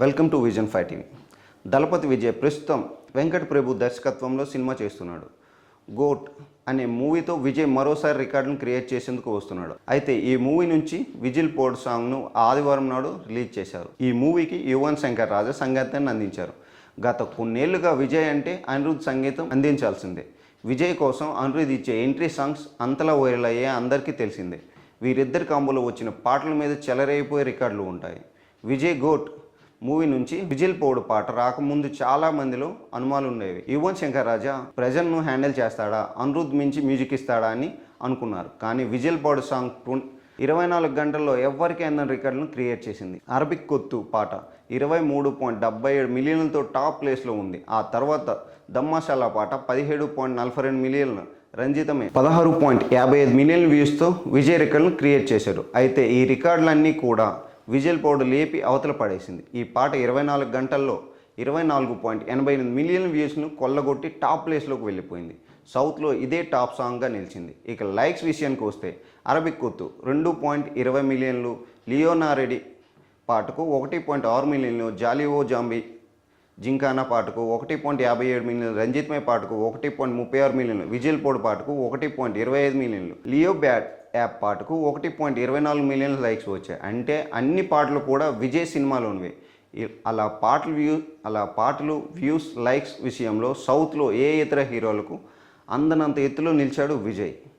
Welcome to Vision five TV. Thalapathy Vijay ప్రస్తుతం వెంకట ప్రభు దర్శకత్వంలో cinema చేస్తున్నాడు. గోట్ అనే మూవీతో విజయ్ మరోసారి రికార్డును క్రియేట్ చేసేందుకు వస్తున్నాడు. అయితే ఈ మూవీ నుంచి విజిల్ పోడ్ సాంగ్ను ఆదివారం నాడు రిలీజ్ చేశారు. ఈ మూవీకి యువన్ శంకర్ రాజా సంగీతాన్ని అందించారు. గత కొన్నేళ్ళుగా విజయ్ అంటే అనిరుద్ సంగీతం అందించాల్సిందే. విజయ్ కోసం అనిరుద్ ఇచ్చే ఎంట్రీ సాంగ్స్ అంతలా వైరల్ అయ్యే అందరికీ తెలిసిందే. వీరిద్దరి కాంబోలో వచ్చిన పాటల మీద చెలరైపోయే రికార్డులు ఉంటాయి. విజయ్ గోట్ మూవీ నుంచి విజిల్ పోడు పాట రాకముందు చాలా మందిలో అనుమానాలు ఉండేవి. యువన్ శంకర్ రాజా ప్రజలను హ్యాండిల్ చేస్తాడా? అనిరుద్ మించి మ్యూజిక్ ఇస్తాడా అని అనుకున్నారు. కానీ విజిల్ పోడు సాంగ్ ట్వం- ఇరవై నాలుగు గంటల్లో ఎవరికి అందని రికార్డును క్రియేట్ చేసింది. అరబిక్ కొత్తు పాట ఇరవై మూడు పాయింట్ డెబ్బై ఏడు మిలియన్లతో టాప్ ప్లేస్లో ఉంది. ఆ తర్వాత దమ్మాషాలా పాట పదిహేడు పాయింట్ నలభై రెండు మిలియన్లు రంజితమే పదహారు పాయింట్ యాభై ఐదు మిలియన్ వ్యూస్తో విజయ్ రికార్డును క్రియేట్ చేశారు అయితే ఈ రికార్డులన్నీ కూడా విజిల్ బోర్డు లేపి అవతల పడేసింది. ఈ పాట ఇరవై నాలుగు గంటల్లో ఇరవై నాలుగు పాయింట్ ఎనభై ఎనిమిది మిలియన్ వ్యూస్ను కొల్లగొట్టి టాప్ ప్లేస్లోకి వెళ్ళిపోయింది. సౌత్లో ఇదే టాప్ సాంగ్గా నిలిచింది. ఇక లైక్స్ విషయానికి వస్తే అరబిక్ కొత్తు రెండు పాయింట్ ఇరవై మిలియన్లు లియోనారెడ్డి పాటకు ఒకటి పాయింట్ ఆరు మిలియన్లు జాలివో జాంబీ జింకానా పాటకు ఒకటి పాయింట్ యాభై ఏడు మిలియన్లు రంజిత్మే పాటకు ఒకటి పాయింట్ ముప్పై ఆరు మిలియన్లు విజిల్ పోడ్ పాటకు ఒకటి పాయింట్ ఇరవై ఐదు మిలియన్లు లియో బ్యాట్ యాప్ పాటకు ఒకటి పాయింట్ ఇరవై నాలుగు మిలియన్ల లైక్స్ వచ్చాయి. అంటే అన్ని పాటలు కూడా విజయ్ సినిమాలో ఉన్నవి అలా పాటలు వ్యూ అలా పాటలు వ్యూస్ లైక్స్ విషయంలో సౌత్లో ఏ ఇతర హీరోలకు అందనంత ఎత్తులో నిలిచాడు విజయ్?